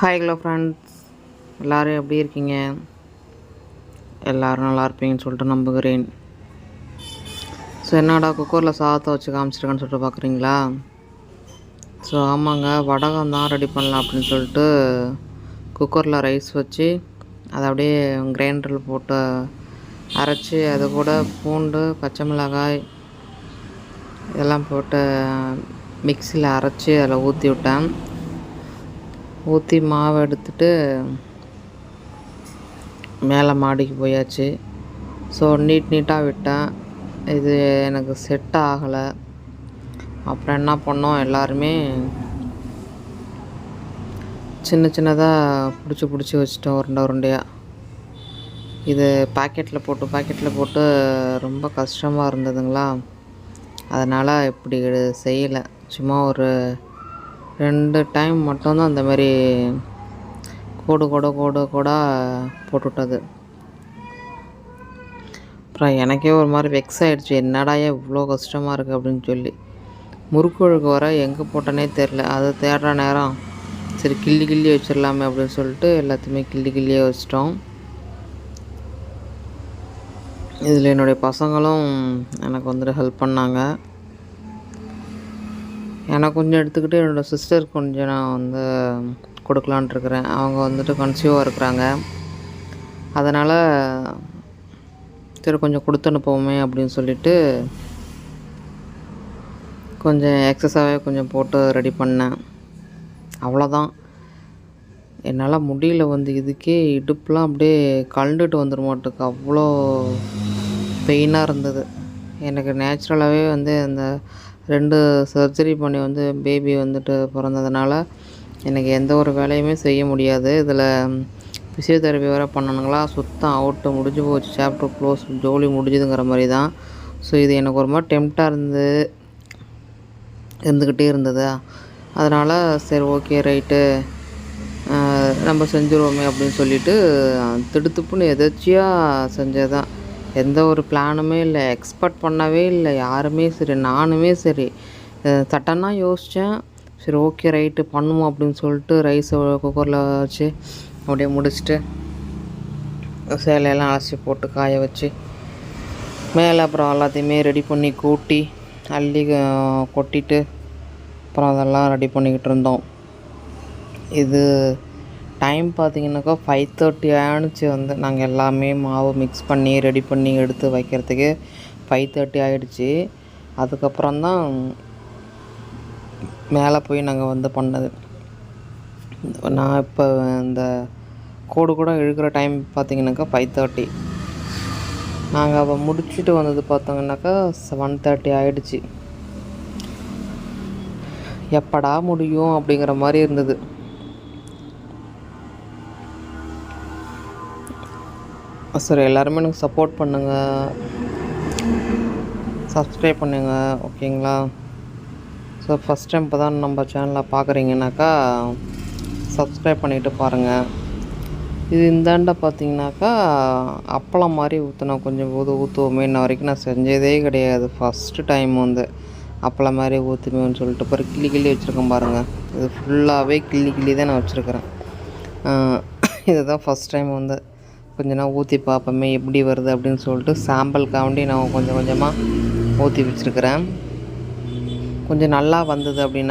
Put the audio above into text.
Hi hello friends எல்லோரும் எப்படி இருக்கீங்க? எல்லோரும் நல்லா இருப்பீங்கன்னு சொல்லிட்டு நம்புகிறேன். ஸோ என்னடா குக்கரில் சாதத்தை வச்சு காமிச்சிருக்கேன்னு சொல்லிட்டு பார்க்குறீங்களா ஸோ ஆமாங்க வடகம் தான் ரெடி பண்ணலாம் அப்படின்னு சொல்லிட்டு குக்கரில் ரைஸ் வச்சு அதை அப்படியே கிரைண்டரில் போட்டு அரைச்சி அது கூட பூண்டு பச்சை மிளகாய் இதெல்லாம் போட்டு மிக்சியில் அரைச்சி அதில் ஊற்றி விட்டேன் ஊற்றி மாவு எடுத்துட்டு மேலே மாடிக்கு போயாச்சு. ஸோ நீட் நீட்டாக விட்டேன். இது எனக்கு செட் ஆகலை. அப்புறம் என்ன பண்ணோம்? எல்லாருமே சின்ன சின்னதாக பிடிச்சி பிடிச்சி வச்சிட்டோம் உருண்டை உருண்டையாக இது பாக்கெட்டில் போட்டு பாக்கெட்டில் போட்டு ரொம்ப கஷ்டமாக இருந்ததுங்களா. அதனால் இப்படி செய்யலை. சும்மா ஒரு ரெண்டு டைம் மட்டும்தான் அந்த மாதிரி கோடு கோடு கோடு கோடாக போட்டுவிட்டது. அப்புறம் எனக்கே ஒரு மாதிரி வெக்ஸ் ஆகிடுச்சு என்னடா இவ்வளோ கஷ்டமாக இருக்குது அப்படின்னு சொல்லி. முறுக்கு ஒழுக்கு வர எங்கே போட்டனே தெரில அது தேடுற நேரம் சரி கிள்ளி கிள்ளி வச்சிடலாமே அப்படின்னு சொல்லிட்டு எல்லாத்தையுமே கிள்ளி கிள்ளியே வச்சிட்டோம். இதில் என்னுடைய பசங்களும் எனக்கு வந்துட்டு ஹெல்ப் பண்ணாங்க. எனக்கு கொஞ்சம் எடுத்துக்கிட்டு என்னோடய சிஸ்டருக்கு கொஞ்சம் நான் வந்து கொடுக்கலான்ட்டு இருக்கிறேன். அவங்க வந்துட்டு கன்சியூவாக இருக்கிறாங்க. அதனால் சரி கொஞ்சம் கொடுத்து அனுப்புவோமே அப்படின்னு சொல்லிட்டு கொஞ்சம் எக்ஸஸாகவே கொஞ்சம் போட்டு ரெடி பண்ணேன். அவ்வளோதான் என்னால் முடியல வந்து இதுக்கே இடுப்புலாம் அப்படியே கழண்டுகிட்டு வந்துட மாட்டேக்கு அவ்வளோ பெயினாக இருந்தது. எனக்கு நேச்சுரலாகவே வந்து அந்த ரெண்டு சர்ஜரி பண்ணி வந்து பேபி வந்துட்டு பிறந்ததுனால எனக்கு எந்த ஒரு வேலையுமே செய்ய முடியாது. இதில் ஃபிசியோதெரப்பி வேறு பண்ணணுங்களா? சுத்தம் அவுட்டு முடிஞ்சு போச்சு. சாப்டர் க்ளோஸ் ஜோலி முடிஞ்சுதுங்கிற மாதிரி தான் ஸோ இது எனக்கு ஒரு மாதிரி டெம்ட்டாக இருந்து இருந்துக்கிட்டே இருந்தது. அதனால் சரி ஓகே ரைட்டு நம்ம செஞ்சுருவோமே அப்படின்னு சொல்லிட்டு திடுத்துப்புன்னு எதாச்சியாக செஞ்சது தான் எந்த ஒரு பிளானுமே இல்லை. எக்ஸ்பெக்ட் பண்ணவே இல்லை. யாருமே சரி நானுமே சரி. சட்டன்னா யோசித்தேன் சரி ஓகே ரைட்டு பண்ணுவோம் அப்படின்னு சொல்லிட்டு ரைஸை குக்கரில் வச்சு அப்படியே முடிச்சுட்டு சேலையெல்லாம் அலசி போட்டு காய வச்சு மேலே அப்புறம் எல்லாத்தையுமே ரெடி பண்ணி கூட்டி அள்ளி கொட்டிட்டு அப்புறம் அதெல்லாம் ரெடி பண்ணிக்கிட்டு இருந்தோம். இது டைம் பார்த்தீங்கன்னாக்கா ஃபைவ் தேர்ட்டி ஆணுச்சு வந்து. நாங்கள் எல்லாமே மாவு மிக்ஸ் பண்ணி ரெடி பண்ணி எடுத்து வைக்கிறதுக்கு ஃபைவ் தேர்ட்டி ஆகிடுச்சி அதுக்கப்புறம் தான் மேலே போய் நாங்கள் வந்து பண்ணது. நான் இப்போ இந்த கோடு கூட இழுக்கிற டைம் பார்த்தீங்கன்னாக்கா ஃபைவ் தேர்ட்டி நாங்கள் அப்போ முடிச்சுட்டு வந்தது பார்த்தோங்கன்னாக்கா செவன் தேர்ட்டி ஆகிடுச்சி எப்படா முடியும் அப்படிங்கிற மாதிரி இருந்தது. சார் எல்லாருமே எனக்கு சப்போர்ட் பண்ணுங்கள் சப்ஸ்கிரைப் பண்ணுங்கள் ஓகேங்களா? ஸோ ஃபஸ்ட் டைம் இப்போ தான் நம்ம சேனலில் பார்க்குறீங்கனாக்கா சப்ஸ்கிரைப் பண்ணிவிட்டு பாருங்கள் இது இந்தாண்ட பார்த்தீங்கன்னாக்கா அப்பளம் மாதிரி ஊற்றினா கொஞ்சம் ஊது ஊற்றுவோமே இன்ன வரைக்கும் நான் செஞ்சதே கிடையாது. ஃபஸ்ட்டு டைம் வந்து அப்பளம் மாதிரி ஊற்றுமேன்னு சொல்லிட்டு பாரு கிள்ளி கிள்ளி வச்சுருக்கேன் பாருங்கள் இது ஃபுல்லாகவே கிள்ளி கிள்ளி தான் நான் வச்சுருக்கிறேன். இதுதான் ஃபஸ்ட் டைம் வந்து கொஞ்ச நாள் ஊற்றி பார்ப்போமே எப்படி வருது அப்படின்னு சொல்லிட்டு சாம்பிளுக்காண்டி நான் கொஞ்சம் கொஞ்சமாக ஊற்றி வச்சுருக்கிறேன். கொஞ்சம் நல்லா வந்தது அப்படின்னா